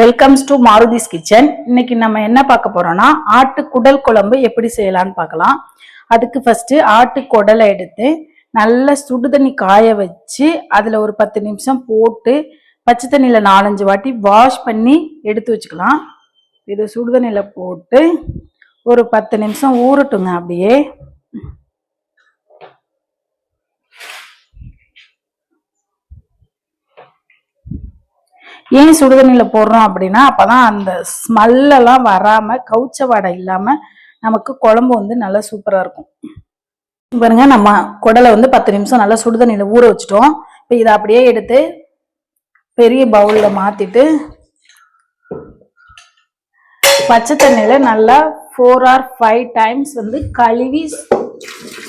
Welcomes to மாருதிஸ் kitchen இன்னைக்கு நம்ம என்ன பார்க்க போறோம்னா ஆட்டு குடல் குழம்பு எப்படி செய்யலாம்னு பார்க்கலாம். அதுக்கு ஃபர்ஸ்ட் ஆட்டு குடலை எடுத்து நல்ல சுடு தண்ணி காய வச்சு அதில் ஒரு பத்து நிமிஷம் போட்டு பச்சை தண்ணியில் நாலஞ்சு வாட்டி வாஷ் பண்ணி எடுத்து வச்சுக்கலாம். இது சுடு தண்ணியில் போட்டு ஒரு பத்து நிமிஷம் ஊறட்டுங்க அப்படியே. ஏன் சுடுதண்ணியில் போடுறோம் அப்படின்னா அப்பதான் அந்த ஸ்மெல்லாம் வராமல் கவுச்ச வாடை இல்லாமல் நமக்கு குழம்பு வந்து நல்லா சூப்பராக இருக்கும். பாருங்க நம்ம குடலை வந்து பத்து நிமிஷம் நல்லா சுடுதண்ணியில் ஊற வச்சுட்டோம். இப்போ இதை அப்படியே எடுத்து பெரிய பவுலில் மாற்றிட்டு பச்சை தண்ணியில் நல்லா ஃபோர் ஆர் ஃபைவ் டைம்ஸ் வந்து கழுவி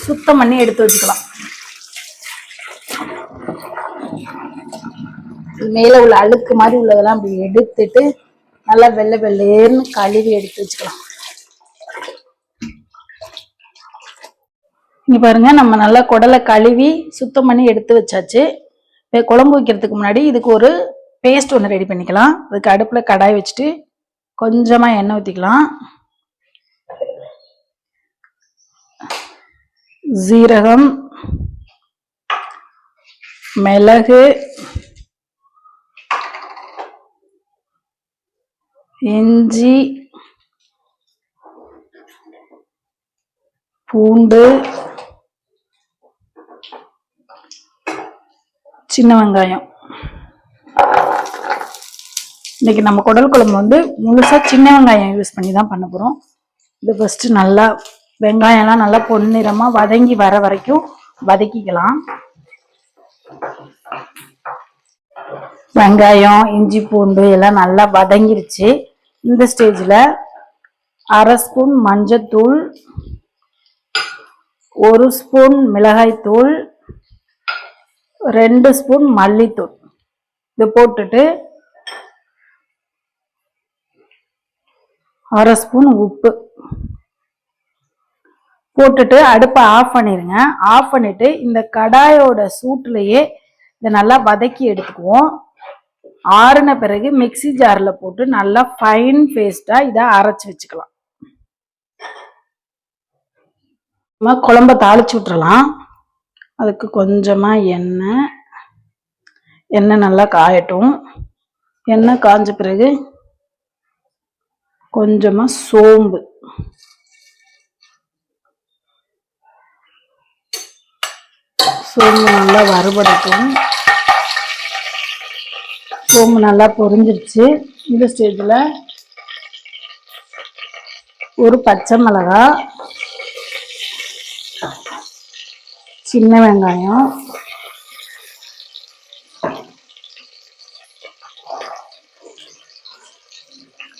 சுத்தம் பண்ணி எடுத்து வச்சுக்கலாம். மேல உள்ள அழுக்கு மாதிரி உள்ளதெல்லாம் அப்படி எடுத்துட்டு நல்லா வெள்ளை வெள்ளேர்னு கழுவி எடுத்து வச்சுக்கலாம். இங்க பாருங்க நம்ம நல்லா குடலை கழுவி சுத்தம் பண்ணி எடுத்து வச்சாச்சு. இப்போ குழம்பு வைக்கிறதுக்கு முன்னாடி இதுக்கு ஒரு பேஸ்ட் ஒன்று ரெடி பண்ணிக்கலாம். அதுக்கு அடுப்பில் கடாய் வச்சுட்டு கொஞ்சமாக எண்ணெய் ஊற்றிக்கலாம் ஜீரகம் மிளகு இஞ்சி பூண்டு சின்ன வெங்காயம். இன்னைக்கு நம்ம குடல் குழம்பு வந்து முழுசாக சின்ன வெங்காயம் யூஸ் பண்ணி தான் பண்ண போகிறோம் இது ஃபஸ்ட்டு நல்லா வெங்காயம்லாம் நல்லா பொன்னிறமாக வதங்கி வர வரைக்கும் வதக்கிக்கலாம். வெங்காயம் இஞ்சி பூண்டு எல்லாம் நல்லா வதங்கிருச்சு. இந்த ஸ்டேஜில் அரை ஸ்பூன் மஞ்சத்தூள் ஒரு ஸ்பூன் மிளகாய்த்தூள் ரெண்டு ஸ்பூன் மல்லித்தூள். இது போட்டுட்டு அரை ஸ்பூன் உப்பு. போட்டுட்டு அடுப்பை ஆஃப் பண்ணிடுங்க ஆஃப் பண்ணிவிட்டு இந்த கடாயோட சூட்லேயே இதை நல்லா வதக்கி எடுத்துக்குவோம். ஆறுன பிறகு மிக்ஸி ஜாரில் போட்டு நல்லா ஃபைன் பேஸ்டா இதை அரைச்சி வச்சுக்கலாம். நம்ம குழம்ப தாளிச்சு விட்டுறலாம். அதுக்கு கொஞ்சமாக எண்ணெய். எண்ணெய் நல்லா காயட்டும். எண்ணெய் காஞ்ச பிறகு கொஞ்சமாக சோம்பு. சோம்பு நல்லா வறுபடட்டும். சோம்பு நல்லா பொரிஞ்சிருச்சு. இந்த ஸ்டேஜில் ஒரு பச்சை மிளகா சின்ன வெங்காயம்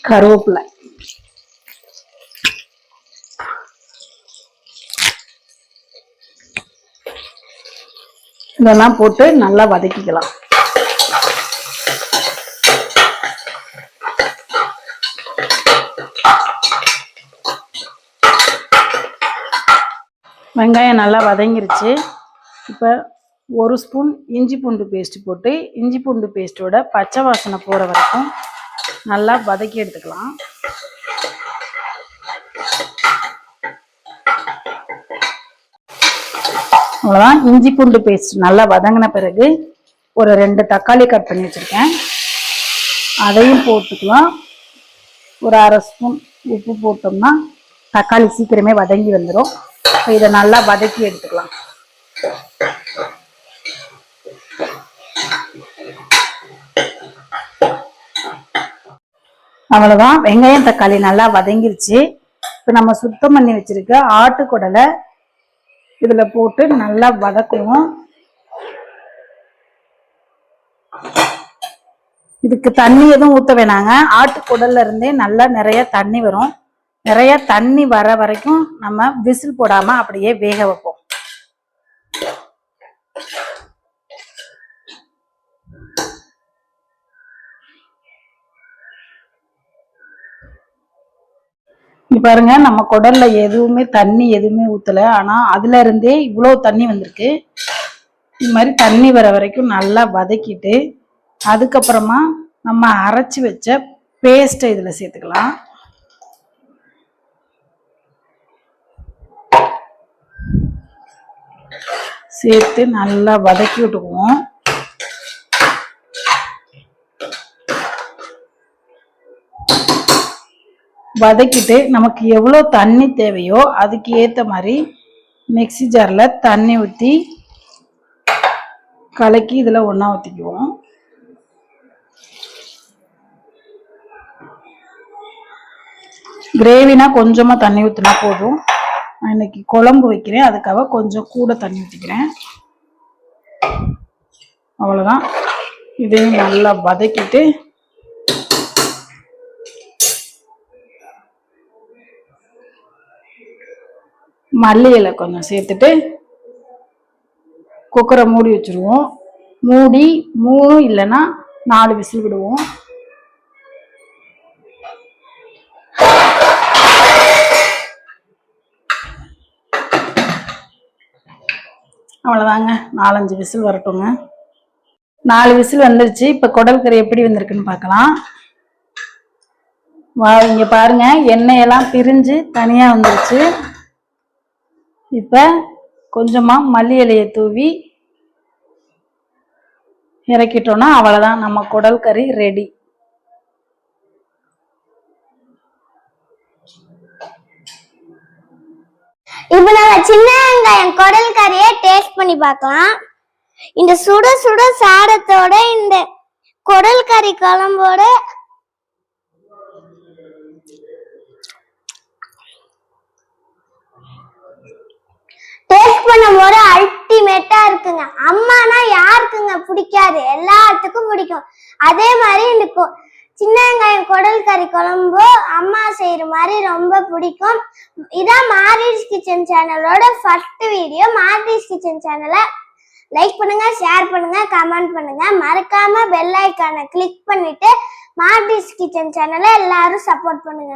கருவேப்பிலை. இதெல்லாம் போட்டு நல்லா வதக்கிக்கலாம். வெங்காயம் நல்லா வதங்கிருச்சு. இப்போ ஒரு ஸ்பூன் இஞ்சி பூண்டு பேஸ்ட்டு போட்டு இஞ்சி பூண்டு பேஸ்ட்டோட பச்சை வாசனை போகிற வரைக்கும் நல்லா வதக்கி எடுத்துக்கலாம். அவ்வளோதான் இஞ்சி பூண்டு பேஸ்ட் நல்லா வதங்கின பிறகு ஒரு ரெண்டு தக்காளி கட் பண்ணி வச்சுருக்கேன். அதையும் போட்டுக்கலாம். ஒரு அரை ஸ்பூன் உப்பு போட்டோம்னா தக்காளி சீக்கிரமே வதங்கி வந்துடும் இதை நல்லா வதக்கி எடுத்துக்கலாம். அவ்வளவுதான். வெங்காயம் தக்காளி நல்லா வதங்கிருச்சு. இப்போ நம்ம சுத்தம் பண்ணி வச்சிருக்க ஆட்டுக்குடலை இதுல போட்டு நல்லா வதக்குவோம். இதுக்கு தண்ணி எதுவும் ஊற்ற வேணாங்க. ஆட்டுக்குடல்ல இருந்தே நல்லா நிறைய தண்ணி வரும். நிறைய தண்ணி வர வரைக்கும் நம்ம விசில் போடாம அப்படியே வேக வைப்போம். பாருங்க நம்ம குடல்ல எதுவுமே தண்ணி எதுவுமே ஊத்தல. ஆனா அதுல இருந்தே இவ்வளவு தண்ணி வந்திருக்கு. இது மாதிரி தண்ணி வர வரைக்கும் நல்லா வதக்கிட்டு அதுக்கப்புறமா நம்ம அரைச்சி வச்ச பேஸ்ட்டை இதில் சேர்த்துக்கலாம். சேர்த்து நல்லா வதக்கி விட்டுக்குவோம். வதக்கிட்டு நமக்கு எவ்வளோ தண்ணி தேவையோ அதுக்கு ஏற்ற மாதிரி மிக்ஸி ஜாரில் தண்ணி ஊற்றி கலக்கி இதில் ஒன்றா ஊற்றிக்குவோம் கிரேவினா கொஞ்சமாக தண்ணி ஊற்றினா போதும். நான் இன்னைக்கு குழம்பு வைக்கிறேன். அதுக்காக கொஞ்சம் கூட தண்ணி ஊற்றிக்கிறேன் அவ்வளோதான் இதையும் நல்லா வதக்கிட்டு மல்லி இலை கொஞ்சம் சேர்த்துட்டு குக்கரை மூடி வச்சுருவோம். மூடி மூணு இல்லைன்னா நாலு விசில் விடுவோம். அவ்வளோதாங்க நாலஞ்சு விசில் வரட்டுங்க. நாலு விசில் வந்துருச்சு. இப்போ குடல் கறி எப்படி வந்திருக்குன்னு பார்க்கலாம். வா இங்கே பாருங்க. எண்ணெயெல்லாம் பிரிஞ்சு தனியாக வந்துருச்சு. இப்போ கொஞ்சமாக மல்லி இலையை தூவி இறக்கிட்டோன்னா அவ்வளோதான் நம்ம குடல் கறி ரெடி இப்ப நம்ம சின்ன வெங்காயம் குடல் கறியை டேஸ்ட் பண்ணி பார்க்கலாம். இந்த சுட சுட சாதத்தோட இந்த குடல் கறி குழம்போட டேஸ்ட் பண்ணும்போது அல்டிமேட்டா இருக்குங்க. அம்மானா யாருக்குங்க? பிடிக்காது. எல்லாத்துக்கும் பிடிக்கும். அதே மாதிரி இந்த சின்ன வெங்காயம் குடல் கறி குழம்பு அம்மா செய்யற மாதிரி ரொம்ப பிடிக்கும். இதான் மாரிஸ் கிச்சன் சேனலோட ஃபர்ஸ்ட் வீடியோ மாரிஸ் கிச்சன் சேனலை லைக் பண்ணுங்க ஷேர் பண்ணுங்க கமெண்ட் பண்ணுங்க. மறக்காம பெல் ஐக்கானை கிளிக் பண்ணிட்டு மாரிஸ் கிச்சன் சேனலை எல்லாரும் சப்போர்ட் பண்ணுங்க.